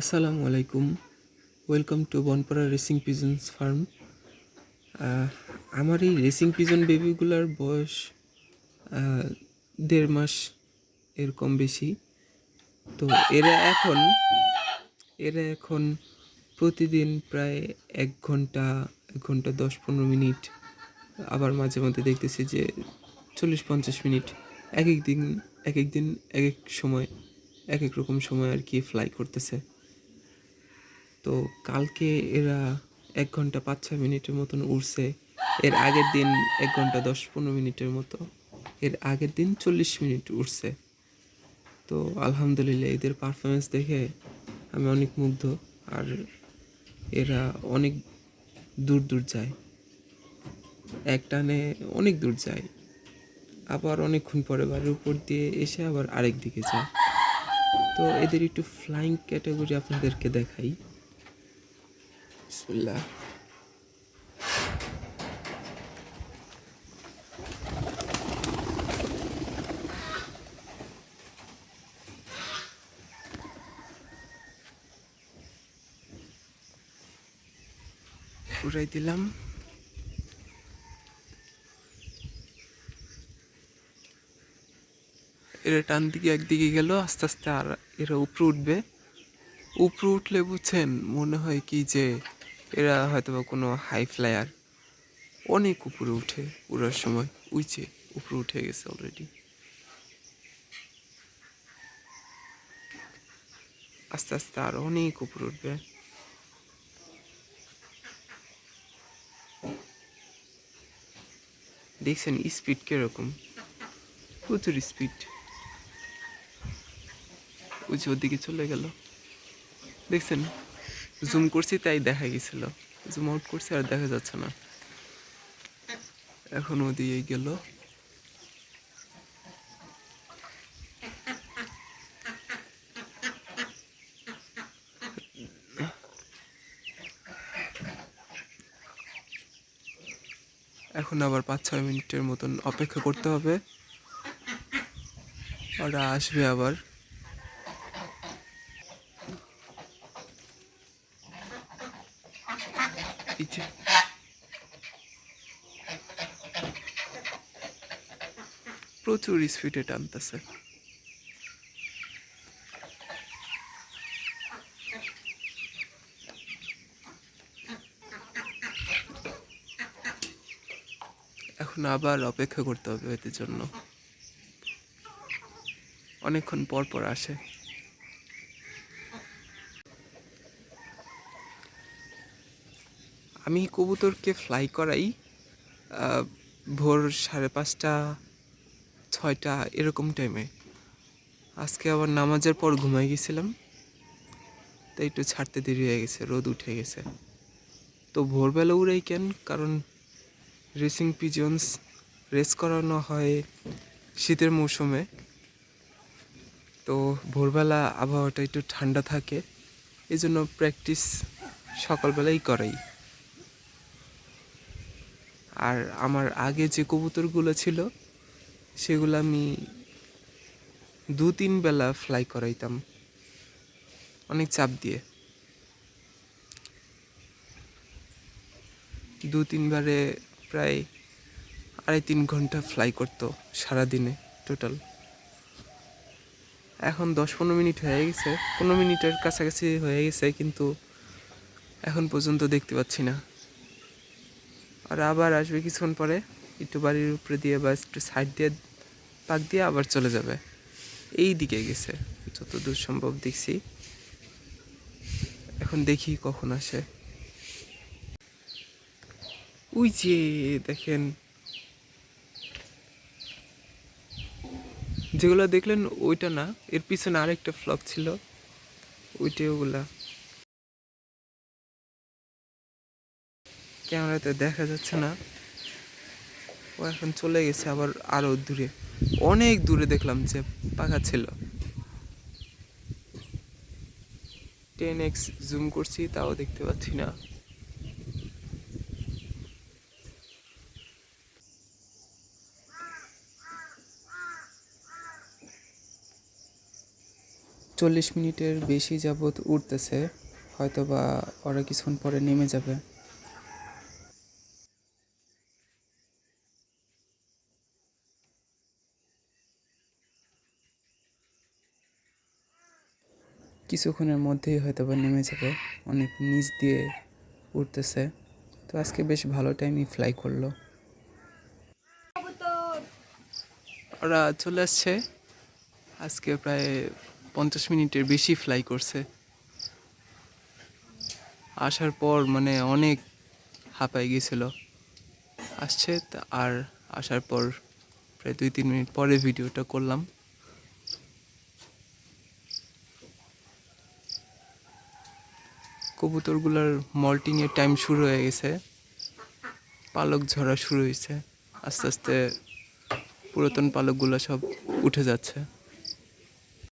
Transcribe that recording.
আসসালামু আলাইকুম। Welcome to Banpara racing pigeons farm আমার এই রেসিং পিজন বেবিগুলার বয়স দেড় মাস এরকম বেশি। তো এরা এখন এরা এখন প্রতিদিন প্রায় এক ঘণ্টা এক ঘণ্টা দশ পনেরো মিনিট, আবার মাঝে মধ্যে দেখতেছি যে চল্লিশ পঞ্চাশ মিনিট, এক এক দিন, এক এক দিন, এক এক সময়, এক এক রকম সময় আর কি ফ্লাই করতেছে। তো কালকে এরা এক ঘণ্টা পাঁচ ছয় মিনিটের মতন উড়ছে। এর আগের দিন এক ঘণ্টা দশ পনেরো মিনিটের মতো। এর আগের দিন চল্লিশ মিনিট উড়ছে। তো আলহামদুলিল্লাহ এদের পারফরমেন্স দেখে আমি অনেক মুগ্ধ। আর এরা অনেক দূর দূর যায়। এক টানে অনেক দূর যায়। আবার অনেকক্ষণ পরে বাড়ির উপর দিয়ে এসে আবার আরেক দিকে যায়। তো এদের একটু ফ্লাইং ক্যাটাগরি আপনাদেরকে দেখাই। উড়াই দিলাম এরা টান দিকে একদিকে গেল, আস্তে আস্তে আর এরা উপরে উঠবে। উপরে উঠলে বুঝছেন, মনে হয় কি যে এরা হয়তো বা কোনো হাই ফ্লায়ার অনেক উপরে উঠে, উড়ার সময় উইচে উপরে উঠে গেছে অলরেডি আস্তে আস্তে আর অনেক উপরে উঠবে। দেখছেন স্পিড কীরকম? প্রচুর স্পিড ওই যে ওদিকে চলে গেল। দেখছেন? জুম করছি, তাই দেখা গেছিল। জুম আউট করছি আর দেখা যাচ্ছে না। এখন ওদিকে গেল। এখন আবার পাঁচ ছয় মিনিটের মতন অপেক্ষা করতে হবে। ওরা আসবে আবার। প্রচুর স্পিডে টানতেছে। এখন আবার অপেক্ষা করতে হবে এদের জন্য। অনেকক্ষণ পর পর আসে। আমি কবুতরকে ফ্লাই করাই ভোর সাড়ে পাঁচটা ছয়টা এরকম টাইমে আজকে আবার নামাজের পর ঘুমাই গেছিলাম। তাই একটু ছাড়তে দেরি হয়ে গেছে, রোদ উঠে গেছে। তো ভোরবেলা উড়াই কেন? কারণ রেসিং পিজন্স রেস করানো হয় শীতের মৌসুমে। তো ভোরবেলা আবহাওয়াটা একটু ঠান্ডা থাকে এই জন্য প্র্যাকটিস সকালবেলাই করাই। আর আমার আগে যে কবুতরগুলো ছিল সেগুলো আমি দু, তিন বেলা ফ্লাই করাইতাম। অনেক চাপ দিয়ে। দু তিনবারে প্রায় আড়াই, তিন ঘণ্টা ফ্লাই করতো সারাদিনে টোটাল এখন দশ, পনেরো মিনিট হয়ে গেছে। পনেরো মিনিটের কাছাকাছি হয়ে গেছে, কিন্তু এখন পর্যন্ত দেখতে পাচ্ছি না। আর আবার আসবে কিছুক্ষণ পরে। একটু বাড়ির উপরে দিয়ে বা একটু সাইড দিয়ে, পাক দিয়ে আবার চলে যাবে। এই দিকে গেছে যত দূর সম্ভব দেখছি। এখন দেখি কখন আসে। ওই যে দেখেন, যেগুলো দেখলেন ওইটা না, এর পিছনে আরেকটা ফ্লক ছিল, ওইটাই ওগুলা। ক্যামেরাতে দেখা যাচ্ছে না। ও এখন চলে গেছে আবার আরও দূরে। অনেক দূরে দেখলাম যে পাখা ছিল। টেন এক্স জুম করছি, তাও দেখতে পাচ্ছি না। চল্লিশ মিনিটের বেশি যাবৎ উঠতেছে হয়তো বা ওরা কিছুক্ষণ পরে নেমে যাবে। কিছুক্ষণের মধ্যেই হয়তো বা নেমে যাবে। অনেক নিচ দিয়ে উঠতেছে। তো আজকে বেশ ভালো টাইমই ফ্লাই করল। ওরা চলে আসছে। আজকে প্রায় পঞ্চাশ মিনিটের বেশি ফ্লাই করছে। আসার পর মানে অনেক হাঁপাই গেছিল। আসছে আর আসার পর প্রায় দুই তিন মিনিট পরে ভিডিওটা করলাম। কবুতরগুলোর মল্টিংয়ের টাইম শুরু হয়ে গেছে। পালক ঝরা শুরু হয়েছে। আস্তে আস্তে পুরাতন পালকগুলো সব উঠে যাচ্ছে।